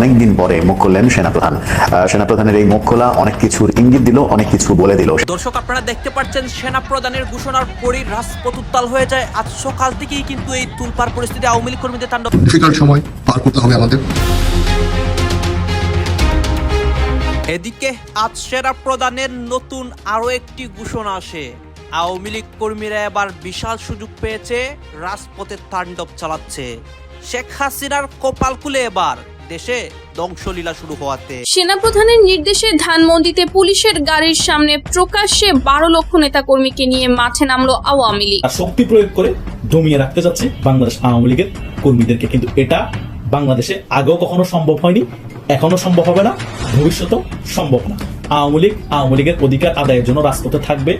অনেকদিন পরে মুখ খুললেন সেনাপ্রধান। সেনাপ্রধানের এই মুখ খোলা অনেক কিছুর ইঙ্গিত দিল অনেক কিছু বলে দিল। দর্শক আপনারা দেখতে পাচ্ছেন সেনা প্রদানের ঘোষণার পরই রাজপথ উত্তাল হয়ে যায়। আজ সকাল থেকেই কিন্তু এই তুলপার পরিস্থিতি আওয়ামী লীগ কর্মীদের তাণ্ডব। ডিফিকাল্ট সময় পার করতে হবে আমাদের। এদিকে আজ সেনা প্রদানের নতুন আরও একটি ঘোষণা আসে। আওয়ামী লীগ কর্মীরা এবার বিশাল সুযোগ পেয়েছে রাজপথে তাণ্ডব চালাচ্ছে। শেখ হাসিনার কপাল খুলে এবার। দেশে ধ্বংসলীলা শুরু হওয়াতে। সেনাপ্রধানের নির্দেশে ধানমন্ডিতে পুলিশের গাড়ির সামনে প্রকাশ্যে বারো লক্ষ নেতাকর্মীকে নিয়ে মাঠে নামলো আওয়ামী লীগ। শক্তি প্রয়োগ করে দমিয়ে রাখতে যাচ্ছে বাংলাদেশ আওয়ামী লীগের কর্মীদেরকে। কিন্তু এটা বাংলাদেশে আগেও কখনো সম্ভব হয়নি এখনও সম্ভব হবে না ভবিষ্যতেও সম্ভব না। আওয়ামী লীগ আওয়ামী লীগের অধিকার আদায়ের জন্য রাজপথে থাকবে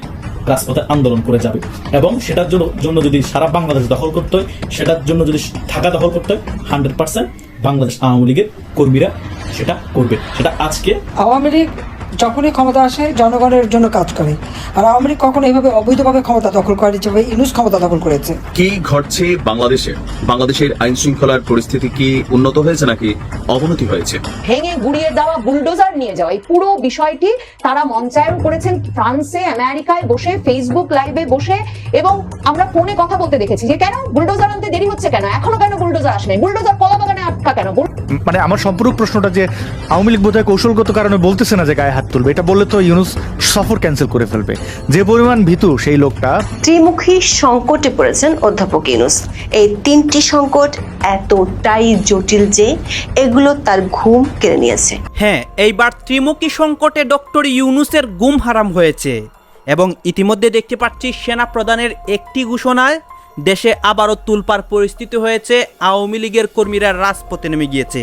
রাজপথে আন্দোলন করে যাবে। এবং সেটার জন্য জন্য যদি সারা বাংলাদেশ দখল করতে হয় সেটার জন্য যদি ঢাকা দখল করতে হয় হান্ড্রেড পার্সেন্ট বাংলাদেশ আওয়ামী লীগের কর্মীরা সেটা করবে। সেটা আজকে আওয়ামী লীগ যখনই ক্ষমতা আসে জনগণের জন্য কাজ করে। আর আওয়ামী লীগ কখনো এইভাবে অবৈধভাবে ক্ষমতা দখল করে যেভাবে ইনুস ক্ষমতা দখল করেছে। কি ঘটছে বাংলাদেশে? বাংলাদেশের আইন শৃঙ্খলার পরিস্থিতি কি উন্নত হয়েছে নাকি অবনতি হয়েছে? ভেঙে গুড়িয়ে দেওয়া বুলডোজার নিয়ে যাওয়া। এই পুরো বিষয়টি তারা মঞ্চায়ন করেছেন ফ্রান্সে আমেরিকায় বসে ফেসবুক লাইভে বসে। এবং আমরা ফোনে কথা বলতে দেখেছি যে কেন বুলডোজার আনতে দেরি হচ্ছে কেন? এখনও কেন বুলডোজার আসেনি? বুলডোজার কলা বাগানে আটকা কেন? বুল- মানে আমার সম্পূর্ণ প্রশ্নটা যে আওয়ামী লীগ বোধহয় কৌশলগত কারণে বলতেছে না যে গায়ে হাত তুলবে। এটা বললে তো ইউনুস সফর ক্যান্সেল করে ফেলবে। যে পরিমাণ ভীতু সেই লোকটা ত্রিমুখী সংকটে পড়েছেন অধ্যাপক ইউনুস। এই তিনটি সংকট এতটাই জটিল যে এগুলো তার ঘুম কেড়ে নিয়েছে। হ্যাঁ এইবার ত্রিমুখী সংকটে ডক্টর ইউনুসের গুম হারাম হয়েছে। এবং ইতিমধ্যে দেখতে পাচ্ছি সেনা প্রধানের একটি ঘোষণায় দেশে আবারও তুলপার পরিস্থিতি হয়েছে, আওয়ামী লীগের কর্মীরা রাজপথে নেমে গিয়েছে।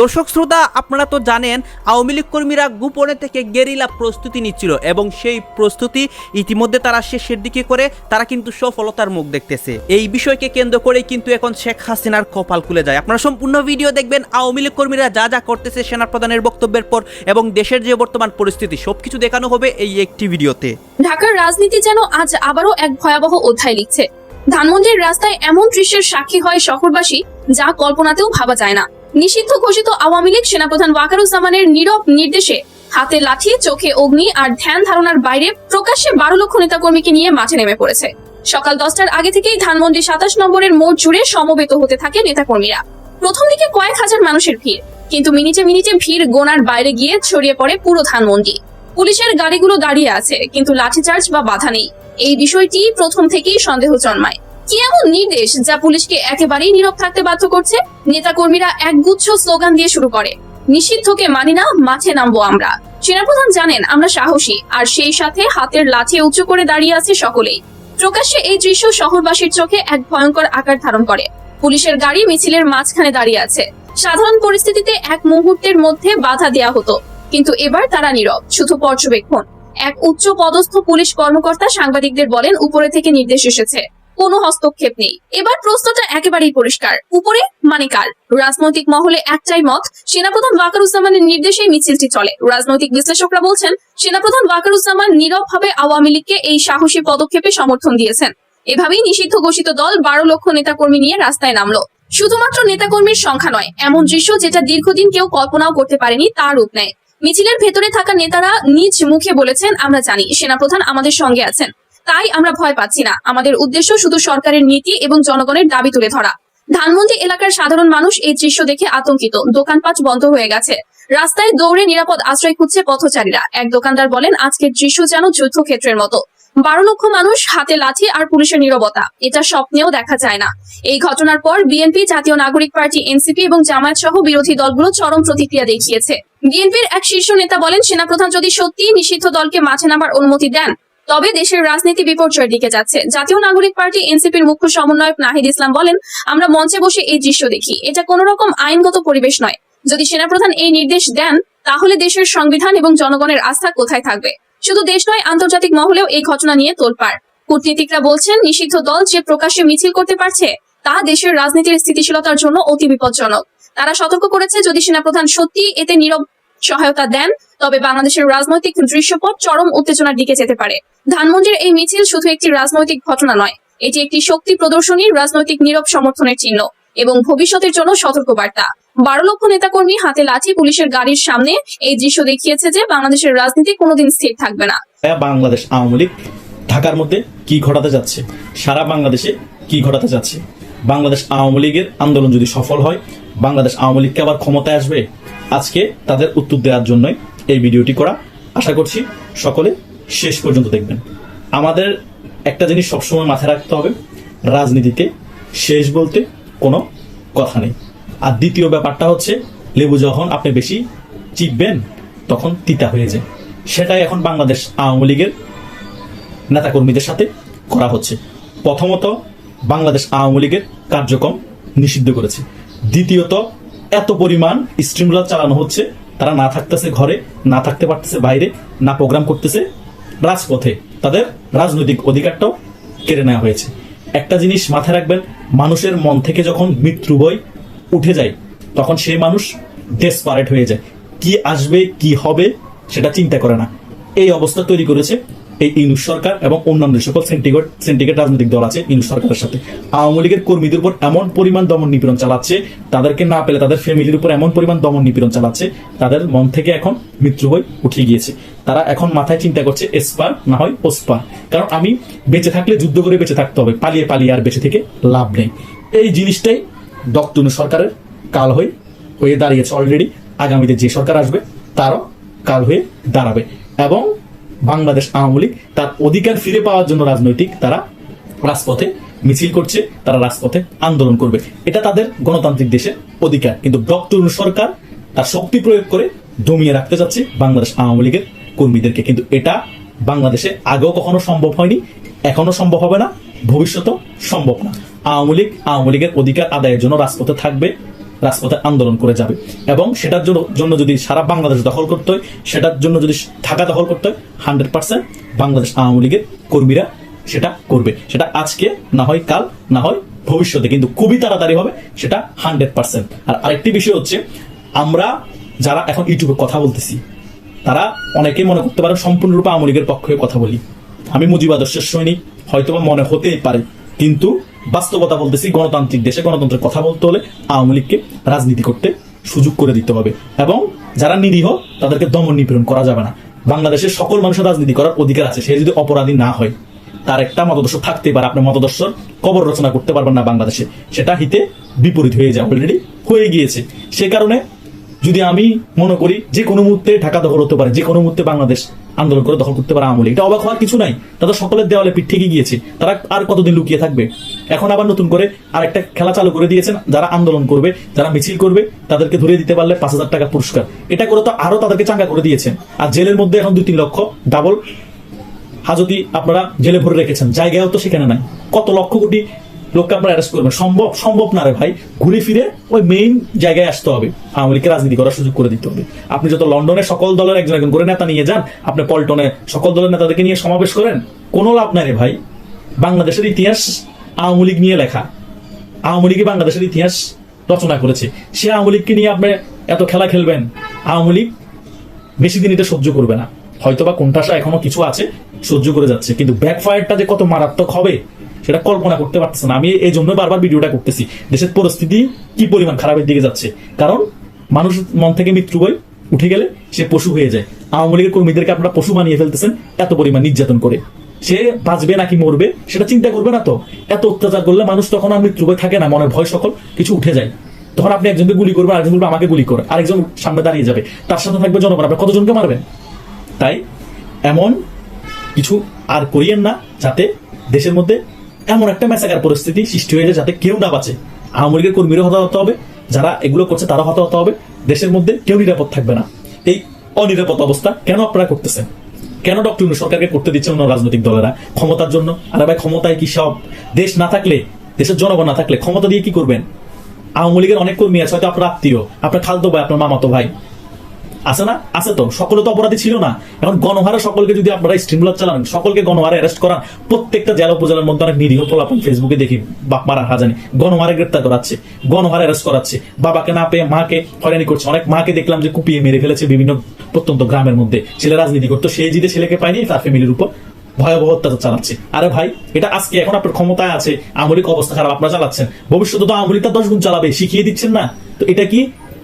দর্শক শ্রোতা, আপনারা তো জানেন, আওয়ামী লীগ কর্মীরা গোপনে থেকে গেরিলা প্রস্তুতি নিচ্ছিল এবং সেই প্রস্তুতি ইতিমধ্যে তারা শেষের দিকে করে, তারা কিন্তু সফলতার মুখ দেখতেছে। এই বিষয়কে কেন্দ্র করে কিন্তু এখন শেখ হাসিনার কপাল খুলে যায়। আপনারা সম্পূর্ণ ভিডিও দেখবেন, আওয়ামী লীগ কর্মীরা যা যা করতেছে সেনাপ্রধানের বক্তব্যের পর এবং দেশের যে বর্তমান পরিস্থিতি, সবকিছু দেখানো হবে এই একটি ভিডিওতে। ঢাকার রাজনীতি যেন আজ আবারও এক ভয়াবহ অধ্যায় লিখছে। ধানমন্ডির রাস্তায় এমন দৃশ্যের সাক্ষী হয় শহরবাসী যা কল্পনাতেও ভাবা যায় না। নিষিদ্ধ ঘোষিত আওয়ামী লীগ সেনাপ্রধান ওয়াকারুজ্জামানের নীরব নির্দেশে হাতে লাঠি চোখে অগ্নি আর ধ্যান ধারণার বাইরে প্রকাশ্যে বারো লক্ষ নেতাকর্মীকে নিয়ে মাঠে নেমে পড়েছে। সকাল দশটার আগে থেকেই ধানমন্ডি সাতাশ নম্বরের মোড় জুড়ে সমবেত হতে থাকে নেতাকর্মীরা। প্রথম দিকে কয়েক হাজার মানুষের ভিড়, কিন্তু মিনিটে মিনিটে ভিড় গোনার বাইরে গিয়ে ছড়িয়ে পড়ে পুরো ধানমন্ডি। পুলিশের গাড়িগুলো দাঁড়িয়ে আছে, কিন্তু লাঠিচার্জ বা বাধা নেই। এই বিষয়টি প্রথম থেকেই সন্দেহ জন্মায়। কি এমন নির্দেশ যা পুলিশকে একেবারেই নীরব থাকতে বাধ্য করছে? নেতাকর্মীরা একগুচ্ছ স্লোগান দিয়ে শুরু করে, নিষিদ্ধকে মানি না, মাঠে নামবো আমরা। সেনাপ্রধান জানেন, আমরা সাহসী, আর সেই সাথে হাতের লাঠি উঁচু করে দাঁড়িয়ে আছে সকলেই। প্রকাশ্যে এই দৃশ্য শহরবাসীর চোখে এক ভয়ঙ্কর আকার ধারণ করে। পুলিশের গাড়ি মিছিলের মাঝখানে দাঁড়িয়ে আছে। সাধারণ পরিস্থিতিতে এক মুহূর্তের মধ্যে বাধা দেয়া হতো, কিন্তু এবার তারা নীরব, শুধু পর্যবেক্ষণ। এক উচ্চ পদস্থ পুলিশ কর্মকর্তা সাংবাদিকদের বলেন, উপরে থেকে নির্দেশ এসেছে। কোনো হস্তক্ষেপ নেই। এবার প্রশ্নটা একেবারেই পরিষ্কার। উপরে মানে কার? রাজনৈতিক মহলে একটাই মত, সেনাপ্রধান ওয়াকারুজ্জামানের নির্দেশেই মিছিলটি চলে। রাজনৈতিক বিশ্লেষকরা বলছেন, সেনাপ্রধান ওয়াকারুজ্জামান নীরবভাবে আওয়ামী লীগকে এই সাহসী পদক্ষেপে সমর্থন দিয়েছেন। এভাবেই নিষিদ্ধ ঘোষিত দল বারো লক্ষ নেতাকর্মী নিয়ে রাস্তায় নামলো। শুধুমাত্র নেতাকর্মীর সংখ্যা নয়, এমন দৃশ্য যেটা দীর্ঘদিন কেউ কল্পনাও করতে পারেনি তার রূপ নেয়। মিছিলের ভেতরে থাকা নেতারা নিজ মুখে বলেছেন, আমরা জানি সেনাপ্রধান আমাদের সঙ্গে আছেন। তাই আমরা ভয় পাচ্ছি না। আমাদের উদ্দেশ্য শুধু সরকারের নীতি এবং জনগণের দাবি তুলে ধরা। ধানমন্ডি এলাকার সাধারণ মানুষ এই দৃশ্য দেখে আতঙ্কিত। দোকানপাট বন্ধ হয়ে গেছে। রাস্তায় দৌড়ে নিরাপদ আশ্রয় খুঁজছে পথচারীরা। এক দোকানদার বলেন, আজকের দৃশ্য যেন যুদ্ধক্ষেত্রের মতো। বারো লক্ষ মানুষ হাতে লাঠি আর পুলিশের নীরবতা। এটা স্বপ্নেও দেখা যায় না। এই ঘটনার পর বিএনপি, জাতীয় নাগরিক পার্টি, এনসিপি এবং জামায়াত সহ বিরোধী দলগুলো চরম প্রতিক্রিয়া দেখিয়েছে। বিএনপির এক শীর্ষ নেতা বলেন, সেনাপ্রধান যদি সত্যি নিষিদ্ধ দলকে মাঠে নামার অনুমতি দেন, তবে দেশের রাজনীতি বিপর্যয়ের দিকে যাচ্ছে। জাতীয় নাগরিক পার্টি, এনসিপির মুখ্য সমন্বয়ক নাহিদ ইসলাম বলেন, আমরা মঞ্চে বসে এই দৃশ্য দেখি। এটা কোন রকম আইনগত পরিবেশ নয়। যদি সেনাপ্রধান এই নির্দেশ দেন, তাহলে দেশের সংবিধান এবং জনগণের আস্থা কোথায় থাকবে? শুধু দেশ নয়, আন্তর্জাতিক মহলেও এই ঘটনা নিয়ে তোলপাড়। কূটনীতিকরা বলছেন, নিষিদ্ধ দল যে প্রকাশ্যে মিছিল করতে পারছে, তা দেশের রাজনীতির স্থিতিশীলতার জন্য অতি বিপজ্জনক। তারা সতর্ক করেছে, যদি সেনাপ্রধান সত্যি এতে নীরব সহায়তা দেন, তবে বাংলাদেশের রাজনৈতিক দৃশ্যপট চরম উত্তেজনার দিকে যেতে পারে। ধানমন্ডির এই মিছিল শুধু একটি রাজনৈতিক ঘটনা নয়, এটি একটি শক্তি প্রদর্শনীর রাজনৈতিক নীরব সমর্থনের চিহ্ন এবং ভবিষ্যতের জন্য সতর্কবার্তা। বারো লক্ষ নেতাকর্মী হাতে লাঠি পুলিশের গাড়ির সামনে এই দৃশ্য দেখিয়েছে যে বাংলাদেশের রাজনীতি কোনোদিন স্থির থাকবে না। বাংলাদেশ আওয়ামী লীগ ঢাকার মধ্যে কি ঘটাতে যাচ্ছে? সারা বাংলাদেশে কি ঘটাতে যাচ্ছে? বাংলাদেশ আওয়ামী লীগের আন্দোলন যদি সফল হয়, বাংলাদেশ আওয়ামী লীগকে আবার ক্ষমতায় আসবে? আজকে তাদের উত্তর দেওয়ার জন্যই এই ভিডিওটি করা। আশা করছি সকলে শেষ পর্যন্ত দেখবেন। আমাদের একটা জিনিস সবসময় মাথায় রাখতে হবে, রাজনীতিতে শেষ বলতে কোনো কথা নেই। আর দ্বিতীয় ব্যাপারটা হচ্ছে, লেবু যখন আপনি বেশি চিপবেন, তখন তিতা হয়ে যায়। সেটাই এখন বাংলাদেশ আওয়ামী লীগের নেতাকর্মীদের সাথে করা হচ্ছে। প্রথমত, বাংলাদেশ আওয়ামী লীগের কার্যক্রম নিষিদ্ধ করেছে। দ্বিতীয়ত, এত পরিমাণ স্ট্রিমলার চালানো হচ্ছে, তারা না থাকতেছে ঘরে, না থাকতে পারতেছে বাইরে, না প্রোগ্রাম করতেছে রাজপথে। তাদের রাজনৈতিক অধিকারটাও কেড়ে নেওয়া হয়েছে। একটা জিনিস মাথায় রাখবেন, মানুষের মন থেকে যখন মৃত্যু ভয় উঠে যায়। তখন সেই মানুষ ডেসপারেট হয়ে যায়। কি আসবে, কি হবে সেটা চিন্তা করে না। এই অবস্থা তৈরি করেছে এই ইনুস সরকার এবং অন্যান্য সকল সেন্টিগেট সেন্টিগেট রাজনৈতিক দল আছে ইনুস সরকারের সাথে। আওয়ামী লীগের কর্মীদের উপর এমন পরিমাণ দমন নিপীড়ন চালাচ্ছে, তাদেরকে না পেলে তাদের ফ্যামিলির উপর এমন পরিমাণ দমন নিপীড়ন চালাচ্ছে, তাদের মন থেকে এখন মৃত্যু হয়ে উঠে গিয়েছে। তারা এখন মাথায় চিন্তা করছে, এসপার, না হয় ওসপার। কারণ আমি বেঁচে থাকলে যুদ্ধ করে বেঁচে থাকতে হবে, পালিয়ে পালিয়ে আর বেঁচে থেকে লাভ নেই। এই জিনিসটাই ডক্টর সরকারের কাল হয়ে হয়ে দাঁড়িয়েছে অলরেডি আগামীতে যে সরকার আসবে, তারও কাল হয়ে দাঁড়াবে। এবং বাংলাদেশ আওয়ামী লীগ তার অধিকার ফিরে পাওয়ার জন্য রাজনৈতিক তারা রাজপথে মিছিল করছে, তারা রাজপথে আন্দোলন করবে। এটা তাদের গণতান্ত্রিক দেশের অধিকার। কিন্তু ডক্টর সরকার তার শক্তি প্রয়োগ করে দমিয়ে রাখতে যাচ্ছে বাংলাদেশ আওয়ামী লীগের কর্মীদেরকে। কিন্তু এটা বাংলাদেশে আগেও কখনো সম্ভব হয়নি, এখনও সম্ভব হবে না, ভবিষ্যতেও সম্ভব না। আওয়ামী লীগ, আওয়ামী লীগের অধিকার আদায়ের জন্য রাজপথে থাকবে, রাজপথে আন্দোলন করে যাবে। এবং সেটার জন্য যদি সারা বাংলাদেশ দখল করতে হয়, সেটার জন্য যদি ঢাকা দখল করতে হয় হান্ড্রেড পার্সেন্ট বাংলাদেশ আওয়ামী লীগের কর্মীরা সেটা করবে। সেটা আজকে, না হয় কাল, না হয় ভবিষ্যতে, কিন্তু খুবই তাড়াতাড়ি হবে, সেটা হান্ড্রেড পার্সেন্ট আর আরেকটি বিষয় হচ্ছে, আমরা যারা এখন ইউটিউবে কথা বলতেছি, তারা অনেকেই মনে করতে পারে সম্পূর্ণরূপে আওয়ামী লীগের পক্ষে কথা বলি। আমি মুজিব আদর্শের সৈনিক, হয়তোবা মনে হতেই পারে, কিন্তু বাস্তবতা বলতেছি, গণতান্ত্রিক দেশে গণতন্ত্রের কথা বলতে হলে আওয়ামী লীগকে রাজনীতি করতে সুযোগ করে দিতে হবে। এবং যারা নিরীহ, তাদেরকে দমন নিপীড়ন করা যাবে না। বাংলাদেশের সকল মানুষের রাজনীতি করার অধিকার আছে। সে যদি অপরাধী না হয়, তার একটা মতদর্শ থাকতে পারে। আপনার মতদর্শ কবর রচনা করতে পারবেন না বাংলাদেশে। সেটা হিতে বিপরীত হয়ে যায় অলরেডি হয়ে গিয়েছে। সে কারণে যদি আমি মনে করি, যে কোনো মুহূর্তে ঢাকা দখল হতে পারে, যে কোনো মুহূর্তে বাংলাদেশ আন্দোলন করে দখল করতে পারে আওয়ামী লীগ এটা অবাক হওয়ার কিছু নাই। তাদের সকলের দেওয়ালে পিঠ থেকে গিয়েছে। তারা আর কতদিন লুকিয়ে থাকবে? এখন আবার নতুন করে আর একটা খেলা চালু করে দিয়েছেন। যারা আন্দোলন করবে, যারা মিছিল করবে, তাদেরকে ধরে দিতে পারলে পাঁচ হাজার টাকা পুরস্কার। এটা করে তো আরও তাদেরকে চাঙ্গা করে দিয়েছেন। আর জেলের মধ্যে এখন দুই তিন লক্ষ ডাবল হাজতি আপনারা জেলে ভরে রেখেছেন। জায়গাও তো সেখানে নাই। কত লক্ষ কোটি লোককে আপনারা অ্যারেস্ট করবেন সম্ভব সম্ভব না রে ভাই। ঘুরে ফিরে ওই মেইন জায়গায় আসতে হবে। আওয়ামী লীগকে রাজনীতি করার সুযোগ করে দিতে হবে। আপনি যত লন্ডনে সকল দলের একজন একজন করে নেতা নিয়ে যান, আপনি পল্টনে সকল দলের নেতাদেরকে নিয়ে সমাবেশ করেন, কোনো লাভ নাই রে ভাই। বাংলাদেশের ইতিহাস আওয়ামী লীগ নিয়ে লেখা। আওয়ামী লীগই বাংলাদেশের ইতিহাস রচনা করেছে। সে আওয়ামী লীগকে নিয়ে আপনি এত খেলা খেলবেন, আওয়ামী লীগ বেশি দিন এটা সহ্য করবে না। হয়তোবা কোনটাসা এখনও কিছু আছে, সহ্য করে যাচ্ছে। কিন্তু ব্যাকফায়ারটা যে কত মারাত্মক হবে সেটা কল্পনা করতে পারতেছে না। আমি এই জন্য বারবার ভিডিওটা করতেছি। দেশের পরিস্থিতি কি পরিমাণ খারাপের দিকে যাচ্ছে? কারণ মানুষ মন থেকে মৃত্যু বই উঠে গেলে সে পশু হয়ে যায়। আওয়ামী লীগের কর্মীদেরকে আপনারা পশু বানিয়ে ফেলতেছেন এত পরিমাণ নির্যাতন করে। সে বাঁচবে নাকি মরবে, সেটা চিন্তা করবে না তো। এত অত্যাচার করলে মানুষ তখন আর মৃত্যু ভয় থাকে না, মনের ভয় সকল কিছু উঠে যায়। তখন আপনি একজনকে গুলি করবেন, আরেকজন বলবে, আমাকে গুলি করে। আরেকজন সামনে দাঁড়িয়ে যাবে। তার সাথে থাকবে জনগণ। আপনি কতজনকে মারবেন? তাই এমন কিছু আর করিয়েন না, যাতে দেশের মধ্যে এমন একটা মেসাকার পরিস্থিতি সৃষ্টি হয়েছে যাতে কেউ না বাঁচে। আওয়ামী লীগের কর্মীরা হতাহত হবে, যারা এগুলো করছে তারা হতাহত হবে। দেশের মধ্যে কেউ নিরাপদ থাকবে না। এই অনিরাপদ অবস্থা কেন আপনারা করতেছেন? কেন ডক্টর ইউনূস সরকারকে করতে দিচ্ছে অন্য রাজনৈতিক দলেরা? ক্ষমতার জন্য? আরে ভাই, ক্ষমতায় কি সব? দেশ না থাকলে, দেশের জনগণ না থাকলে ক্ষমতা দিয়ে কি করবেন? আওয়ামী লীগের অনেক কর্মী আছে, হয়তো আপনার আত্মীয়, আপনার খালতো ভাই, আপনার মামাতো ভাই। আছে না? আছে তো। সকলে তো অপরাধী ছিল না। এখন গণহারে সকলকে যদি আপনারা স্ট্রিমলার চালান, সকলকে গণহারে অ্যারেস্ট করান, প্রত্যেকটা জেলা উপজেলার মধ্যে অনেক নিরীহ পোলাপন ফেসবুকে দেখি, বাপ মারা হাজানি গণহারে গ্রেপ্তার করাচ্ছে, গণহারে অ্যারেস্ট করাচ্ছে। বাবাকে না পেয়ে মাকে হয়রানি করছে। অনেক মাকে দেখলাম যে কুপিয়ে মেরে ফেলেছে বিভিন্ন, প্রত্যন্ত গ্রামের মধ্যে। ছেলে রাজনীতি করতো, সেই জিতে ছেলেকে পায়নি, তার ফ্যামিলির উপর ভয়াবহ অত্যাচার চালাচ্ছে। আরে ভাই, এটা আজকে এখন আপনার ক্ষমতায় আছে আমলিক অবস্থা খারাপ, আপনারা চালাচ্ছেন। ভবিষ্যতে তো আমলিক তার দশ গুণ চালাবে, শিখিয়ে দিচ্ছেন না। তো এটা কি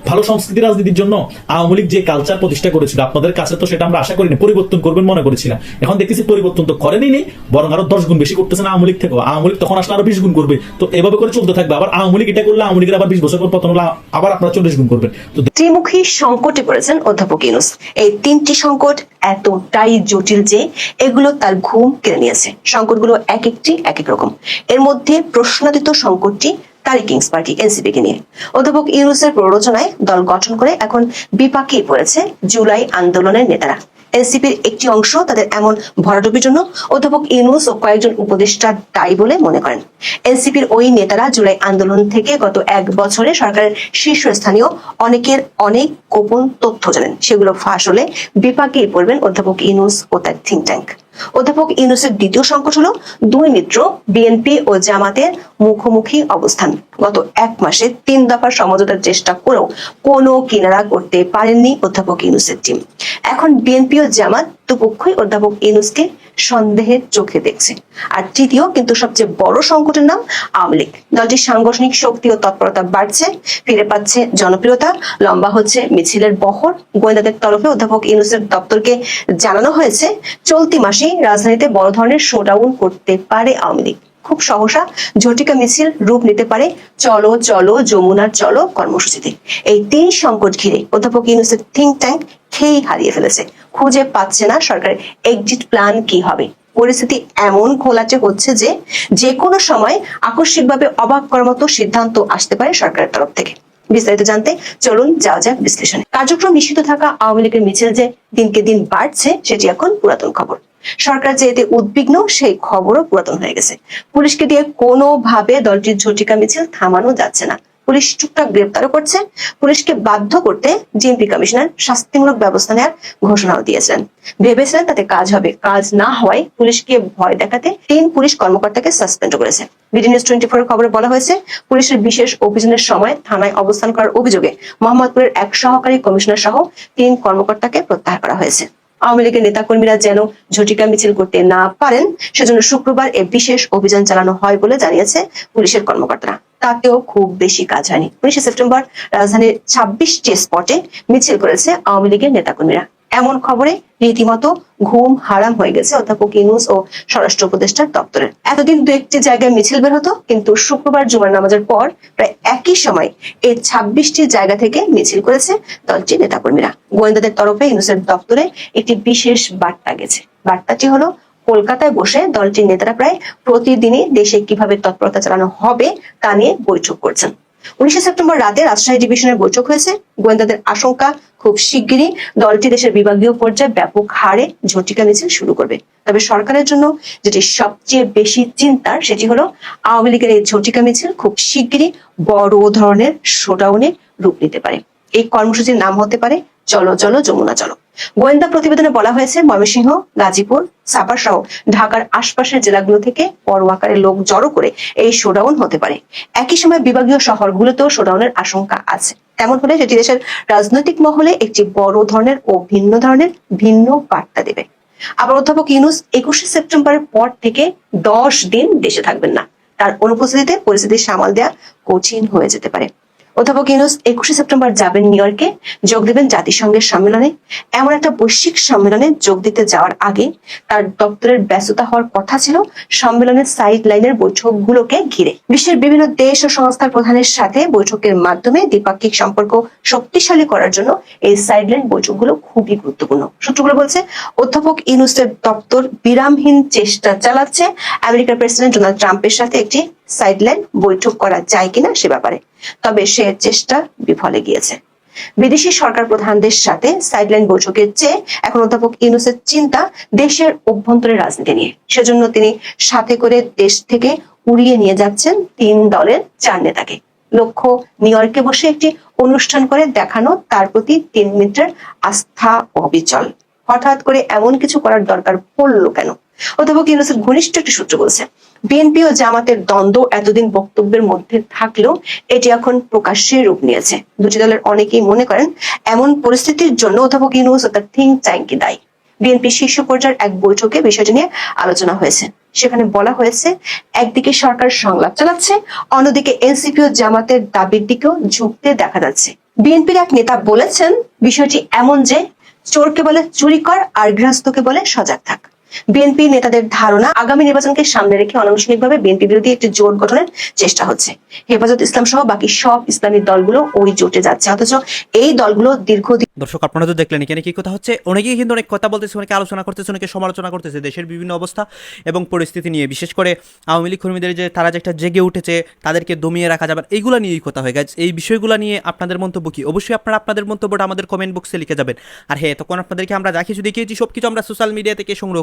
ভালো সংস্কৃতি রাজনীতির জন্য আওয়ামী লীগ যে কালচার প্রতিষ্ঠা করেছিল, আপনাদের কাছে তো সেটা আমরা আশা করিনি, পরিবর্তন করবেন মনে করেছিলাম। এখন দেখতেছি পরিবর্তন তো করেনি নেই, বরং আরও দশ গুণ বেশি করতেছেন আওয়ামী লীগ থেকে আওয়ামী লীগ তখন আসলে আরও বিশ গুণ করবে। তো এভাবে করে চলতে থাকবে। আবার আওয়ামী লীগ এটা করলে আওয়ামী লীগের আবার বিশ বছর পর পতন হলে আবার আপনারা চল্লিশ গুণ করবেন। তো ত্রিমুখী সংকটে পড়েছেন অধ্যাপক ইউনুস। এই তিনটি সংকট এতটাই জটিল যে এগুলো তার ঘুম কেড়ে নিয়েছে। সংকটগুলো এক একটি, এক এক রকম। এর মধ্যে প্রশ্নাতীত সংকটটি তারি কিংস পার্টি এনসিপি কে নিয়ে। অধ্যাপক ইউনুসের প্ররোচনায় দল গঠন করে এখন বিপাকেই পড়েছে জুলাই আন্দোলনের নেতারা। এনসিপির একটি অংশ তাদের এমন ভরাডুবির জন্য অধ্যাপক ইউনুস ও কয়েকজন উপদেষ্টা দায়ী বলে মনে করেন। এনসিপির ওই নেতারা জুলাই আন্দোলন থেকে গত এক বছরে সরকারের শীর্ষস্থানীয় অনেকের অনেক গোপন তথ্য জানেন। সেগুলো ফাঁস হলে বিপাকেই পড়বেন অধ্যাপক ইউনুস ও তার থিঙ্ক ট্যাঙ্ক অধ্যাপক ইউনুসের দ্বিতীয় সংকট হলো দুই মিত্র বিএনপি ও জামাতের মুখোমুখি অবস্থান। গত এক মাসে তিন দফার সমঝোতার চেষ্টা করেও কোনো কিনারা করতে পারেননি অধ্যাপক ইউনুসের টিম এখন বিএনপি ও জামাত দুপক্ষই অধ্যাপক ইউনুসকে সন্দেহের চোখে দেখছে। আর তৃতীয়, কিন্তু সবচেয়ে বড় সংকটের নাম আওয়ামী লীগ। দলটির সাংগঠনিক শক্তি ও তৎপরতা বাড়ছে, ফিরে পাচ্ছে জনপ্রিয়তা। লম্বা হচ্ছে মিছিলের বহর। গোয়েন্দাদের তরফে অধ্যাপক ইউনুসের দপ্তরকে জানানো হয়েছে, চলতি মাসেই রাজধানীতে বড় ধরনের শোডাউন করতে পারে আওয়ামী লীগ। খুব সহসা ঝটিকা মিছিল রূপ নিতে পারে। চলো চলো, যমুনার চলো কর্মসূচিতে। এই তিন সংকট ঘিরে অধ্যাপক ইউনুসের থিঙ্ক ট্যাঙ্ক খেই হারিয়ে ফেলেছে। খুঁজে পাচ্ছে না সরকারের এক্সিট প্ল্যান কি হবে। পরিস্থিতি এমন ঘোলাটে হচ্ছে যে যে কোনো সময় আকস্মিকভাবে অবাক করার মতো সিদ্ধান্ত আসতে পারে সরকারের তরফ থেকে। বিস্তারিত জানতে চলুন যাওয়া যাক বিশ্লেষণে। কার্যক্রম নিষিদ্ধ থাকা আওয়ামী লীগের মিছিল যে দিনকে দিন বাড়ছে, সেটি এখন পুরাতন খবর। সরকার যে এতে উদ্বিগ্ন, সেই খবরও পুরাতন হয়ে গেছে। পুলিশকে দিয়ে কোনোভাবে দলটির ঝটিকা মিছিল থামানো যাচ্ছে না। পুলিশ টুকটাক গ্রেপ্তারও করছে। পুলিশকে বাধ্য করতে জিএমপি কমিশনার শাস্তিমূলক ব্যবস্থা নেওয়ার ঘোষণাও দিয়েছিলেন। ভেবেছিলেন তাতে কাজ হবে। কাজ না হওয়ায় পুলিশকে ভয় দেখাতে তিন পুলিশ কর্মকর্তাকে সাসপেন্ড করেছে। বিডি নিউজ টোয়েন্টি ফোর খবরে বলা হয়েছে, পুলিশের বিশেষ অভিযানের সময় থানায় অবস্থান করার অভিযোগে মোহাম্মদপুরের এক সহকারী কমিশনার সহ তিন কর্মকর্তাকে প্রত্যাহার করা হয়েছে। আওয়ামী লীগের নেতাকর্মীরা যেন ঝটিকা মিছিল করতে না পারেন, সেজন্য শুক্রবার এ বিশেষ অভিযান চালানো হয় বলে জানিয়েছে পুলিশের কর্মকর্তারা। তাতেও খুব বেশি কাজ হয়নি। উনিশে সেপ্টেম্বর রাজধানীর ছাব্বিশটি স্পটে মিছিল করেছে আওয়ামী লীগের নেতাকর্মীরা। এমন খবরে রীতিমতো ঘুম হারাম হয়ে গেছে। অধ্যাপক ইনুস ও স্বরাষ্ট্র উপদেষ্টার দপ্তরের। এতদিন দু একটি জায়গায় মিছিল বের হতো, কিন্তু শুক্রবার জুমার নামাজের পর প্রায় একই সময় এই ছাব্বিশটি জায়গা থেকে মিছিল করেছে দলটির নেতাকর্মীরা। গোয়েন্দাদের তরফে ইনুসের দপ্তরে একটি বিশেষ বার্তা গেছে। বার্তাটি হলো, কলকাতায় বসে দলটির নেতারা প্রায় প্রতিদিনই দেশে কীভাবে তৎপরতা চালানো হবে তা নিয়ে বৈঠক করছেন। উনিশে সেপ্টেম্বর রাতে রাজশাহী ডিভিশনের বৈঠক হয়েছে। গোয়েন্দাদের আশঙ্কা খুব শিগগিরই দলটি দেশের বিভাগীয় পর্যায়ে ব্যাপক হারে ঝটিকা মিছিল শুরু করবে। তবে সরকারের জন্য যেটি সবচেয়ে বেশি চিন্তার সেটি হলো, আওয়ামী লীগের এই ঝটিকা মিছিল খুব শিগগিরই বড় ধরনের শোডাউনে রূপ নিতে পারে। এই কর্মসূচির নাম হতে পারে, চলো চলো যমুনা চলো। গোয়েন্দা প্রতিবেদনে বলা হয়েছে, ময়মনসিংহ, গাজীপুর সাপার সহ ঢাকার আশপাশের জেলাগুলো থেকে বড় আকারে লোক জড়ো করে এই শোডাউন হতে পারে। একই সময় বিভাগীয় শহরগুলোতেও শোডাউনের আশঙ্কা আছে। তেমন হলে সেটি দেশের রাজনৈতিক মহলে একটি বড় ধরনের ও ভিন্ন ধরনের ভিন্ন বার্তা দেবে। আবার অধ্যাপক ইউনুস একুশে সেপ্টেম্বরের পর থেকে দশ দিন দেশে থাকবেন না। তার অনুপস্থিতিতে পরিস্থিতি সামাল দেওয়া কঠিন হয়ে যেতে পারে। অধ্যাপক ইউনুস একুশে সেপ্টেম্বর যাবেন নিউ ইয়র্কে, যোগ দেবেন জাতিসংঘের সম্মেলনে। এমন একটা বৈশ্বিক সম্মেলনে যোগ দিতে যাওয়ার আগে তার দপ্তরের ব্যস্ততা হওয়ার কথা ছিল সম্মেলনের সাইড লাইনের বৈঠকগুলোকে ঘিরে। বিশ্বের বিভিন্ন দেশ ও সংস্থার প্রধানের সাথে বৈঠকের মাধ্যমে দ্বিপাক্ষিক সম্পর্ক শক্তিশালী করার জন্য এই সাইড সাইডলাইন বৈঠকগুলো খুবই গুরুত্বপূর্ণ। সূত্রগুলো বলছে, অধ্যাপক ইউনুসের দপ্তর বিরামহীন চেষ্টা চালাচ্ছে। আমেরিকার প্রেসিডেন্ট ডোনাল্ড ট্রাম্পের সাথে একটি সাইডলাইন বৈঠক করা যায় কিনা সে ব্যাপারে। তবে সে চেষ্টা বিফলে গিয়েছে। বিদেশি সরকার প্রধানদের সাথে সাইডলাইন বৈঠকের চেয়ে এখন অধ্যাপক ইউনুসের চিন্তা দেশের অভ্যন্তরের রাজনীতি নিয়ে। সেজন্য তিনি সাথে করে দেশ থেকে উড়িয়ে নিয়ে যাচ্ছেন তিন দলের চার নেতাকে। লক্ষ্য, নিউ ইয়র্কে বসে একটি অনুষ্ঠান করে দেখানো তার প্রতি তিন মিনিটের আস্থা অবিচল। হঠাৎ করে এমন কিছু করার দরকার পড়ল কেন? অধ্যাপক ইউনুসের ঘনিষ্ঠ একটি সূত্র বলছে বিএনপি ও জামাতের দ্বন্দ্ব এতদিন বক্তব্যের মধ্যে থাকলেও এটি এখন প্রকাশ্যে রূপ নিয়েছে। দুটি দলের অনেকেই মনে করেন, এমন পরিস্থিতির জন্য অধ্যাপক ইউনুস ও তার থিঙ্ক ট্যাঙ্কি দায়ী। বিএনপি শীর্ষ পর্যায়ের এক বৈঠকে বিষয়টি নিয়ে আলোচনা হয়েছে। সেখানে বলা হয়েছে, একদিকে সরকার সংলাপ চালাচ্ছে, অন্যদিকে এনসিপি ও জামাতের দাবির দিকেও ঝুঁকতে দেখা যাচ্ছে। বিএনপির এক নেতা বলেছেন, বিষয়টি এমন যে, চোরকে বলে চুরি কর আর গৃহস্থকে বলে সজাগ থাক। বিএনপি নেতাদের ধারণা আগামী নির্বাচনকে সামনে রেখে অনানুষ্ঠানিকভাবে বিএনপি বিরোধী একটি জোট গঠনের চেষ্টা হচ্ছে। হেফাজত ইসলাম সহ বাকি সব ইসলামী দলগুলো ওই জোটে যাচ্ছে। অথচ এই দলগুলো দীর্ঘদিন দর্শক, আপনারা তো দেখলেন এখানে কি কথা হচ্ছে। অনেকেই কিন্তু অনেক কথা বলতেছে, অনেকে আলোচনা করতেছে, অনেকে সমালোচনা করতেছে দেশের বিভিন্ন অবস্থা এবং পরিস্থিতি নিয়ে। বিশেষ করে আওয়ামী লীগ কর্মীদের যে তারা যে একটা জেগে উঠেছে, তাদেরকে দমিয়ে রাখা যাবে এইগুলো নিয়েই কথা হয়ে। গেছে এই বিষয়গুলো নিয়ে আপনাদের মন্তব্য কি? অবশ্যই আপনারা আপনাদের মন্তব্যটা আমাদের কমেন্ট বক্সে লিখে যাবেন। আর হ্যাঁ তখন আপনাদেরকে আমরা যা কিছু দেখিয়েছি সব কিছু আমরা সোশ্যাল মিডিয়া থেকে সংগ্রহ